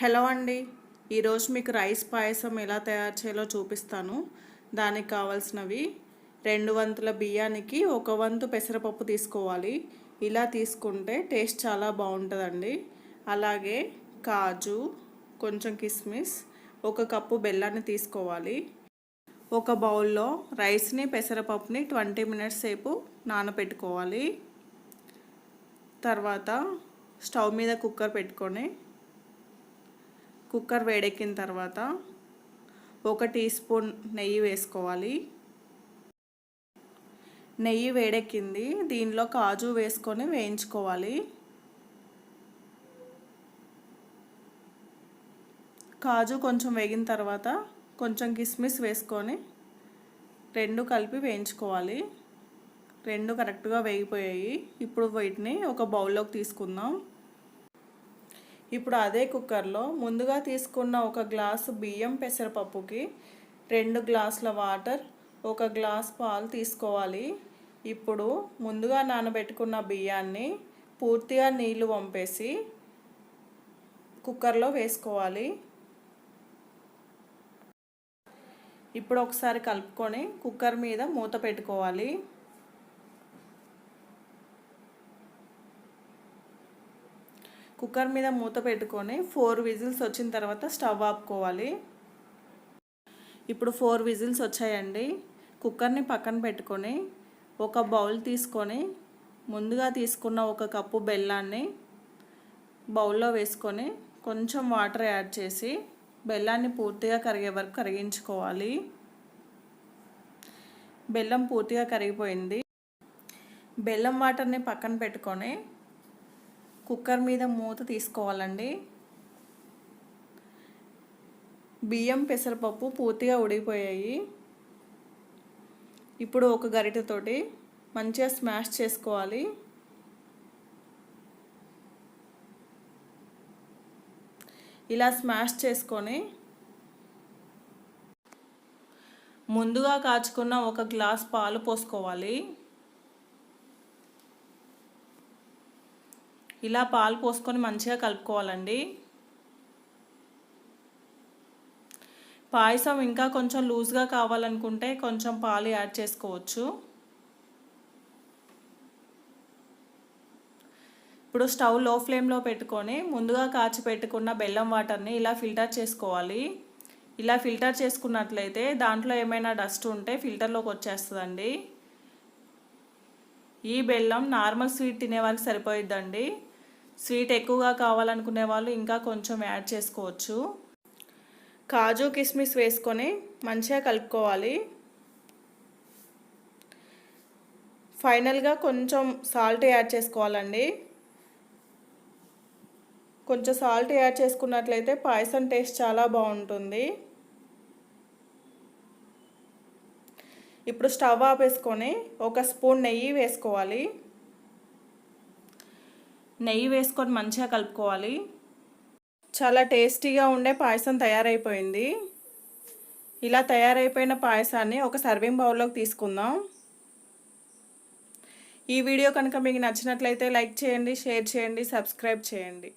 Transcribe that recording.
Hello అండి. ఈరోజు మీకు రైస్ పాయసం ఎలా తయారు చేయాలో చూపిస్తాను. దానికి కావాల్సినవి రెండు వంతుల బియ్యానికి ఒక వంతు పెసరపప్పు తీసుకోవాలి. ఇలా తీసుకుంటే టేస్ట్ చాలా బాగుంటుందండి. అలాగే కాజు కొంచెం కిస్మిస్ ఒక కప్పు బెల్లాన్ని తీసుకోవాలి. ఒక బౌల్లో రైస్ని పెసరపప్పుని ట్వంటీ మినిట్స్ సేపు నానబెట్టుకోవాలి తర్వాత స్టవ్ మీద కుక్కర్ పెట్టుకొని కుక్కర్ వేడెక్కిన తర్వాత ఒక టీ స్పూన్ నెయ్యి వేసుకోవాలి. నెయ్యి వేడెక్కింది. దీనిలో కాజు వేసుకొని వేయించుకోవాలి. కాజు కొంచెం వేగిన తర్వాత కొంచెం కిస్మిస్ వేసుకొని రెండు కలిపి వేయించుకోవాలి. రెండు కరెక్ట్గా వేగిపోయాయి. ఇప్పుడు వీటిని ఒక బౌల్లోకి తీసుకుందాం. ఇప్పుడు అదే కుక్కర్లో ముందుగా తీసుకున్న ఒక గ్లాసు బియ్యం పెసరపప్పుకి రెండు గ్లాసుల వాటర్ ఒక గ్లాస్ పాలు తీసుకోవాలి. ఇప్పుడు ముందుగా నానబెట్టుకున్న బియ్యాన్ని పూర్తిగా నీళ్ళు వంపేసి కుక్కర్లో వేసుకోవాలి. ఇప్పుడు ఒకసారి కలుపుకొని కుక్కర్ మీద మూత పెట్టుకోవాలి. కుక్కర్ మీద మూత పెట్టుకొని ఫోర్ విజిల్స్ వచ్చిన తర్వాత స్టవ్ ఆపుకోవాలి. ఇప్పుడు ఫోర్ విజిల్స్ వచ్చాయండి. కుక్కర్ని పక్కన పెట్టుకొని ఒక బౌల్ తీసుకొని ముందుగా తీసుకున్న ఒక కప్పు బెల్లాన్ని బౌల్లో వేసుకొని కొంచెం వాటర్ యాడ్ చేసి బెల్లాన్ని పూర్తిగా కరిగే వరకు కరిగించుకోవాలి. బెల్లం పూర్తిగా కరిగిపోయింది. బెల్లం వాటర్ని పక్కన పెట్టుకొని కుక్కర్ మీద మూత తీసుకోవాలండి. బియ్యం పెసరపప్పు పూర్తిగా ఉడిగిపోయాయి ఇప్పుడు ఒక గరిటెతోటి మంచిగా స్మాష్ చేసుకోవాలి. ఇలా స్మాష్ చేసుకొని ముందుగా కాచుకున్న ఒక గ్లాస్ పాలు పోసుకోవాలి. ఇలా పాలు పోసుకొని మంచిగా కలుపుకోవాలండి. పాయసం ఇంకా కొంచెం లూజ్గా కావాలనుకుంటే కొంచెం పాలు యాడ్ చేసుకోవచ్చు. ఇప్పుడు స్టవ్లో ఫ్లేమ్లో పెట్టుకొని ముందుగా కాచి పెట్టుకున్న బెల్లం వాటర్ని ఇలా ఫిల్టర్ చేసుకోవాలి. ఇలా ఫిల్టర్ చేసుకున్నట్లయితే దాంట్లో ఏమైనా డస్ట్ ఉంటే ఫిల్టర్లోకి వచ్చేస్తుందండి. ఈ బెల్లం నార్మల్ స్వీట్ తినే వారికి సరిపోయిద్దండి. స్వీట్ ఎక్కువగా కావాలనుకునే వాళ్ళు ఇంకా కొంచెం యాడ్ చేసుకోవచ్చు. కాజు కిస్మిస్ వేసుకొని మంచిగా కలుపుకోవాలి. ఫైనల్గా కొంచెం సాల్ట్ యాడ్ చేసుకోవాలండి. కొంచెం సాల్ట్ యాడ్ చేసుకున్నట్లయితే పాయసం టేస్ట్ చాలా బాగుంటుంది. ఇప్పుడు స్టవ్ ఆపేసుకొని ఒక స్పూన్ నెయ్యి వేసుకోవాలి. నెయ్యి వేసుకొని మంచిగా కలుపుకోవాలి. చాలా టేస్టీగా ఉండే పాయసం తయారైపోయింది. ఇలా తయారైపోయిన పాయసాన్ని ఒక సర్వింగ్ బౌల్లోకి తీసుకుందాం. ఈ వీడియో కనుక మీకు నచ్చినట్లయితే లైక్ చేయండి షేర్ చేయండి సబ్స్క్రైబ్ చేయండి.